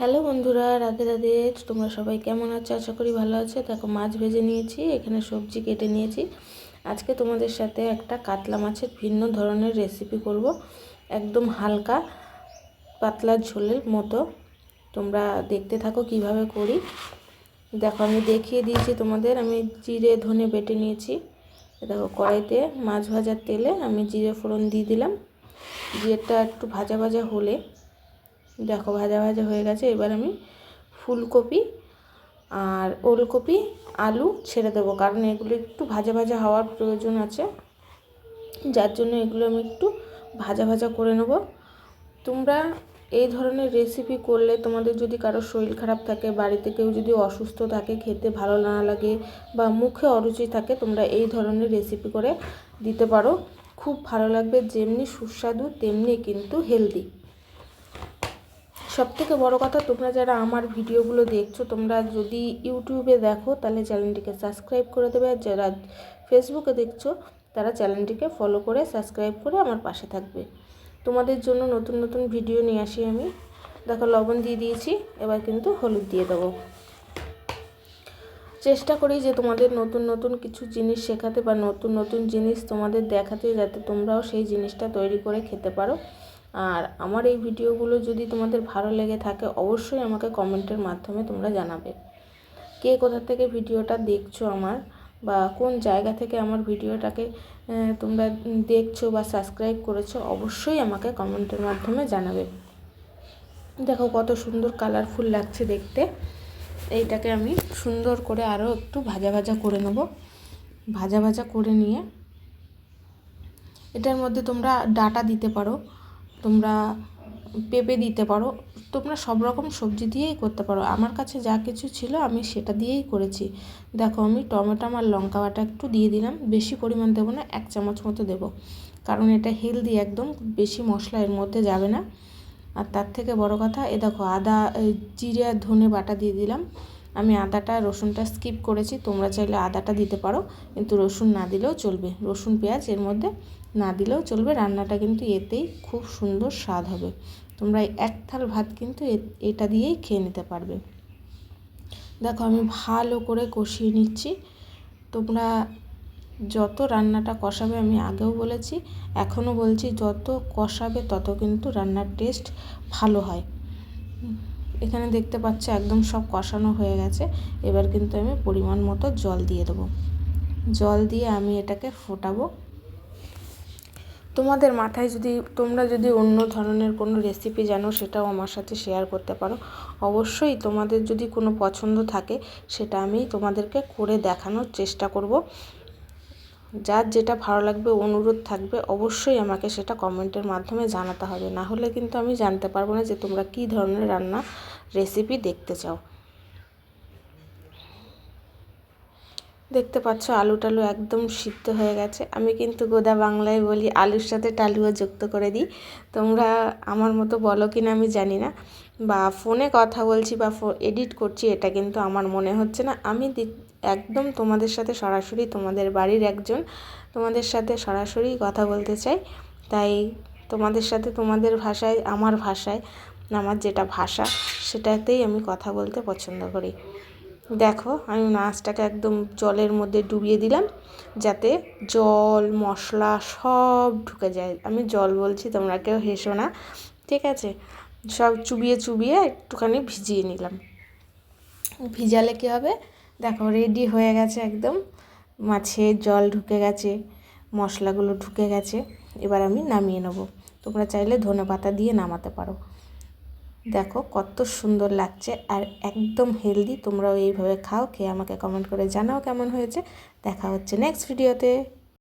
Hello বন্ধুরা, রাধে রাধে। তোমরা সবাই কেমন আছো? আশা করি ভালো আছো। দেখো, মাছ ভেজে নিয়েছি, এখানে সবজি কেটে নিয়েছি। আজকে তোমাদের সাথে একটা কাতলা মাছের ভিন্ন ধরনের রেসিপি করব। একদম হালকা, পাতলা ঝোলের মতো। তোমরা দেখতে থাকো কীভাবে করি। দেখো, আমি দেখিয়ে দিয়েছি তোমাদের। আমি জিরে, ধনে বেটে নিয়েছি। দেখো, কড়াইতে মাছ ভাজার তেলে আমি জিরে ফোড়ন দিয়ে দিলাম। জিরেটা একটু ভাজা ভাজা হলে দেখো ভাজা ভাজা হয়ে গেছে, এবার আমি ফুলকপি আর ওলকপি, আলু ছেড়ে দেবো, কারণ এগুলো একটু ভাজা ভাজা হওয়ার প্রয়োজন আছে। যার জন্য এগুলো আমি একটু ভাজা ভাজা করে নেব। তোমরা এই ধরনের রেসিপি করলে তোমাদের যদি কারও শরীর খারাপ থাকে, বাড়িতে কেউ যদি অসুস্থ থাকে, খেতে ভালো না লাগে বা মুখে অরুচি থাকে, তোমরা এই ধরনের রেসিপি করে দিতে পারো। খুব ভালো লাগবে, যেমনি সুস্বাদু, তেমনি কিন্তু হেলদি সব থেকে বড়ো কথা, তোমরা যারা আমার ভিডিওগুলো দেখছ, তোমরা যদি ইউটিউবে দেখো, তাহলে চ্যানেলটিকে সাবস্ক্রাইব করে দেবে। আর যারা ফেসবুকে দেখছ, তারা চ্যানেলটিকে ফলো করে, সাবস্ক্রাইব করে আমার পাশে থাকবে। তোমাদের জন্য নতুন নতুন ভিডিও নিয়ে আসি আমি। দেখো, লবণ দিয়ে দিয়েছি, এবার কিন্তু হলুদ দিয়ে দেবো। চেষ্টা করি যে তোমাদের নতুন নতুন কিছু জিনিস শেখাতে বা নতুন নতুন জিনিস তোমাদের দেখাতে, যাতে তোমরাও সেই জিনিসটা তৈরি করে খেতে পারো। আর আমার এই ভিডিওগুলো যদি তোমাদের ভালো লেগে থাকে, অবশ্যই আমাকে কমেন্টের মাধ্যমে তোমরা জানাবে। কে কোথা থেকে ভিডিওটা দেখছ আমার বা কোন জায়গা থেকে আমার ভিডিওটাকে তোমরা দেখছ বা সাবস্ক্রাইব করেছ, অবশ্যই আমাকে কমেন্টের মাধ্যমে জানাবে। দেখো কত সুন্দর কালারফুল লাগছে দেখতে। এইটাকে আমি সুন্দর করে আরও একটু ভাজা ভাজা করে নেব। ভাজা ভাজা করে নিয়ে, এটার মধ্যে তোমরা ডাটা দিতে পারো। তোমরা পেঁপে দিতে পারো। তোমরা সব রকম সবজি দিয়েই করতে পারো। আমার কাছে যা কিছু ছিল আমি সেটা দিয়েই করেছি। দেখো, আমি টমেটো আর লঙ্কা বাটা একটু দিয়ে দিলাম। বেশি পরিমাণ দেবো না, এক চামচ মতো দেবো। কারণ এটা হেলদি একদম, বেশি মশলা এর মধ্যে যাবে না। আর তার থেকে বড় কথা, এ দেখো, আদা জিরে আর ধনে বাটা দিয়ে দিলাম। আমি আদাটা, রসুনটা স্কিপ করেছি। তোমরা চাইলে আদাটা দিতে পারো, কিন্তু রসুন না দিলেও চলবে। রসুন, পেঁয়াজ এর মধ্যে না দিলেও চলবে। রান্নাটা কিন্তু এতেই খুব সুন্দর স্বাদ হবে। তোমরা এক থাল ভাত কিন্তু এটা দিয়েই খেয়ে নিতে পারবে। দেখো, আমি ভালো করে কষিয়ে নিচ্ছি। তোমরা যত রান্নাটা কষাবে, আমি আগেও বলেছি, এখনও বলছি, যত কষাবে তত কিন্তু রান্নার টেস্ট ভালো হয়। এখানে দেখতে পাচ্ছ একদম সব কষানো হয়ে গেছে। এবার কিন্তু আমি পরিমাণ মতো জল দিয়ে দেবো। জল দিয়ে আমি এটাকে ফোটাবো। তোমাদের মাথায় যদি, তোমরা যদি অন্য ধরনের কোনো রেসিপি জানো, সেটাও আমার সাথে শেয়ার করতে পারো। অবশ্যই তোমাদের যদি কোনো পছন্দ থাকে, সেটা আমি তোমাদেরকে করে দেখানোর চেষ্টা করব। যার যেটা ভালো লাগবে, অনুরোধ থাকবে, অবশ্যই আমাকে সেটা কমেন্টের মাধ্যমে জানাতে হবে। না হলে কিন্তু আমি জানতে পারব না যে তোমরা কী ধরনের রান্না রেসিপি দেখতে চাও। দেখতে পাচ্ছ আলু টালু একদম সিদ্ধ হয়ে গেছে। আমি কিন্তু গোদা বাংলায় বলি, আলুর সাথে টালুও যুক্ত করে দিই। তোমরা আমার মতো বলো কি না আমি জানি না। বা ফোনে কথা বলছি বা এডিট করছি, এটা কিন্তু আমার মনে হচ্ছে না। আমি একদম তোমাদের সাথে সরাসরি, তোমাদের বাড়ির একজন তোমাদের সাথে সরাসরি কথা বলতে চাই। তাই তোমাদের সাথে, তোমাদের ভাষায়, আমার ভাষায়, আমার যেটা ভাষা, সেটাতেই আমি কথা বলতে পছন্দ করি। দেখো, আমি মাছটাকে একদম জলের মধ্যে ডুবিয়ে দিলাম, যাতে জল, মশলা সব ঢুকে যায়। আমি জল বলছি, তোমরা কেউ হেসো না, ঠিক আছে? সব চুবিয়ে চুবিয়ে একটুখানি ভিজিয়ে নিলাম। ভিজালে কী হবে? দেখো রেডি হয়ে গেছে একদম। মাছে জল ঢুকে গেছে, মশলাগুলো ঢুকে গেছে। এবার আমি নামিয়ে নেব। তোমরা চাইলে ধনে পাতা দিয়ে নামাতে পারো। দেখো কত সুন্দর লাগছে আর একদম হেলদি তোমরাও এইভাবে খাও, খেয়ে আমাকে কমেন্ট করে জানাও কেমন হয়েছে। দেখা হচ্ছে নেক্সট ভিডিওতে